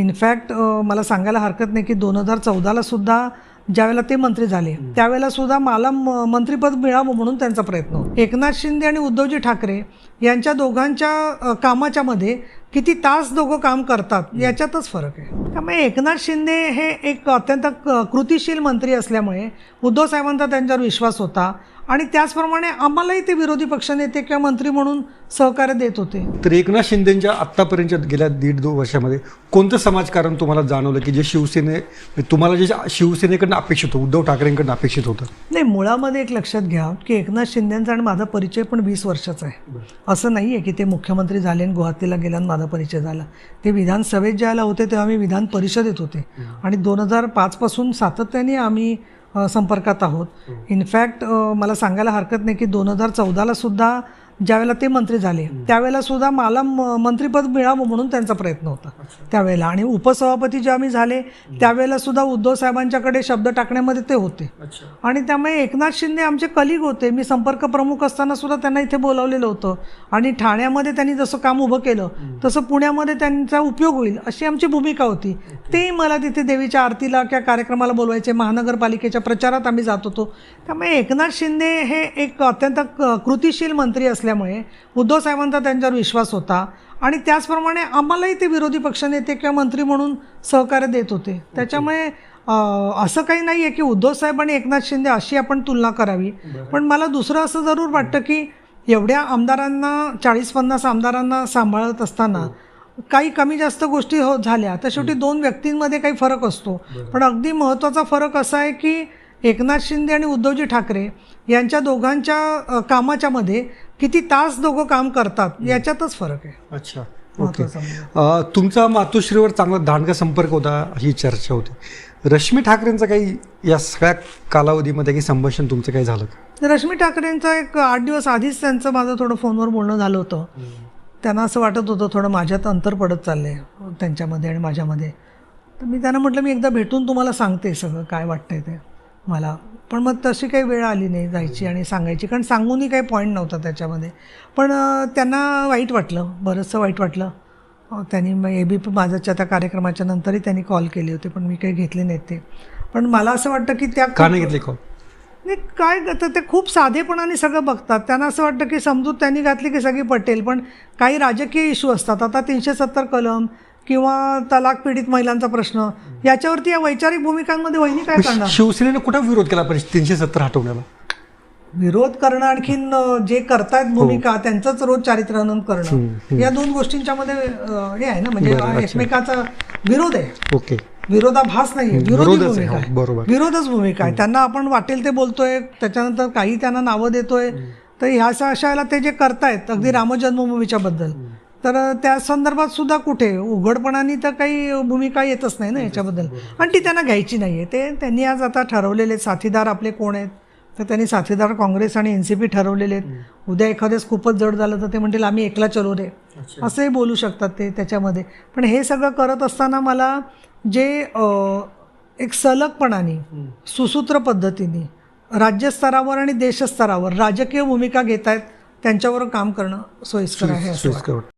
In fact मला सांगायला हरकत नाही की दोन हजार चौदाला सुद्धा ज्यावेळेला ते मंत्री झाले त्यावेळेला सुद्धा मला मंत्रिपद मिळावं म्हणून त्यांचा प्रयत्न एकनाथ शिंदे आणि उद्धवजी ठाकरे यांच्या दोघांच्या कामाच्या मध्ये किती तास दोघं काम करतात याच्यातच फरक आहे. त्यामुळे एकनाथ शिंदे हे एक अत्यंत क- कृतिशील मंत्री असल्यामुळे उद्धव साहेबांचा त्यांच्यावर विश्वास होता. आणि त्याचप्रमाणे आम्हालाही ते विरोधी पक्षनेते किंवा मंत्री म्हणून सहकार्य देत होते. तर एकनाथ शिंदेच्या आत्तापर्यंत गेल्या दीड दोन वर्षामध्ये कोणतं समाजकारण तुम्हाला जाणवलं की जे शिवसेने तुम्हाला जे शिवसेनेकडनं अपेक्षित होतं उद्धव ठाकरेंकडनं अपेक्षित होतं? नाही मुळामध्ये एक लक्षात घ्या की एकनाथ शिंदेचा आणि माझा परिचय पण वीस वर्षाचा आहे. असं नाही आहे की ते मुख्यमंत्री झाले आणि गुवाहाटीला गेले आणि माझा परिचय झाला. ते विधानसभेत ज्यावेळेला होते तेव्हा मी विधान परिषदेत होते. आणि दोन हजार पाचपासून सातत्याने आम्ही संपर्कात आहोत. इनफॅक्ट मला सांगायला हरकत नाही की दोन हजार चौदाला सुद्धा ज्यावेळेला ते मंत्री झाले त्यावेळेला सुद्धा मला म- मंत्रिपद मिळावं म्हणून त्यांचा प्रयत्न होता. त्यावेळेला. आणि उपसभापती जेव्हा मी झाले त्यावेळेला सुद्धा उद्धव साहेबांच्याकडे शब्द टाकण्यामध्ये ते होते. आणि त्यामुळे एकनाथ शिंदे आमचे कलिग होते. मी संपर्क प्रमुख असताना सुद्धा त्यांना इथे बोलावलेलं होतं. आणि ठाण्यामध्ये त्यांनी जसं काम उभं केलं तसं पुण्यामध्ये त्यांचा उपयोग होईल अशी आमची भूमिका होती. ते मला तिथे देवीच्या आरतीला किंवा कार्यक्रमाला बोलवायचे. महानगरपालिकेच्या प्रचारात आम्ही जात होतो. त्यामुळे एकनाथ शिंदे हे एक अत्यंत क- कृतिशील मंत्री असल्यामुळे उद्धव साहेबांचा त्यांच्यावर विश्वास होता. आणि त्याचप्रमाणे आम्हालाही ते विरोधी पक्षनेते किंवा मंत्री म्हणून सहकार्य देत होते. त्याच्यामुळे असं काही नाही आहे की उद्धव साहेब आणि एकनाथ शिंदे अशी आपण तुलना करावी. पण मला दुसरं असं जरूर वाटतं की एवढ्या आमदारांना चाळीस पन्नास आमदारांना सांभाळत असताना काही कमी जास्त गोष्टी हो झाल्या तर शेवटी दोन व्यक्तींमध्ये काही फरक असतो. पण अगदी महत्त्वाचा फरक असा आहे की एकनाथ शिंदे आणि उद्धवजी ठाकरे यांच्या दोघांच्या कामाच्या मध्ये किती तास दोघं काम करतात याच्यातच फरक आहे. अच्छा ओके. म्हणजे. तुमचा मातोश्रीवर चांगला दांडगा संपर्क होता ही चर्चा होती. रश्मी ठाकरेंचं काही या सगळ्या कालावधीमध्ये काही संभाषण तुमचं काही झालं का? रश्मी ठाकरेंचा एक आठ दिवस आधीच त्यांचं माझं थोडं फोनवर बोलणं झालं होतं. त्यांना असं वाटत होतं थोडं माझ्यात अंतर पडत चाललं आहे त्यांच्यामध्ये आणि माझ्यामध्ये. तर मी त्यांना म्हटलं मी एकदा भेटून तुम्हाला सांगते सगळं काय वाटतंय ते मला. पण मग तशी काही वेळ आली नाही जायची आणि सांगायची कारण सांगूनही काही पॉईंट नव्हता त्याच्यामध्ये. पण त्यांना वाईट वाटलं बरंचसं वाईट वाटलं. त्यांनी मग ए बी पी माझ्याच्या त्या कार्यक्रमाच्या नंतरही त्यांनी कॉल केले होते पण मी काही घेतले नाहीत ते. पण मला असं वाटतं की त्या का नाही घेतले कॉल नाही काय तर ते खूप साधेपणाने सगळं बघतात. त्यांना असं वाटतं की समजूत त्यांनी घातली की सगळी पटेल पण काही राजकीय इश्यू असतात. आता तीनशे सत्तर कलम किंवा तलाक पीडित महिलांचा प्रश्न याच्यावरती या वैचारिक भूमिकांमध्ये वहिनी काय करणार? शिवसेनेने कुठं विरोध केला पाहिजे तीनशे सत्तर हटवण्याला? विरोध करणं आणखीन जे करतायत भूमिका त्यांचंच रोज चारित्र्यानंद करणं. या दोन गोष्टींच्या मध्ये हे आहे ना म्हणजे. एकमेकाचा विरोध आहे. ओके. विरोधाभास नाही विरोधी भूमिका हो, आहे. विरोधच भूमिका आहे. त्यांना आपण वाटेल ते बोलतोय त्याच्यानंतर काही त्यांना नावं देतोय. तर ह्या अशा वेळेला ते जे करतायत अगदी रामजन्मभूमीच्या बद्दल. तर त्या संदर्भात सुद्धा कुठे? उघडपणाने तर काही भूमिका येतच नाही ना याच्याबद्दल. आणि ती त्यांना घ्यायची नाही आहे ते त्यांनी आज आता ठरवलेले साथीदार आपले कोण आहेत? तर त्यांनी साथीदार काँग्रेस आणि एन सी पी ठरवलेले आहेत. उद्या एखाद्याच खूपच जड झालं तर ते म्हणतील आम्ही एकला चलो रे. असंही बोलू शकतात ते त्याच्यामध्ये. पण हे सगळं करत असताना मला जे एक सलगपणाने सुसूत्र पद्धतीने राज्यस्तरावर आणि देशस्तरावर राजकीय भूमिका घेत आहेत त्यांच्यावर काम करणं सोयीस्कर आहे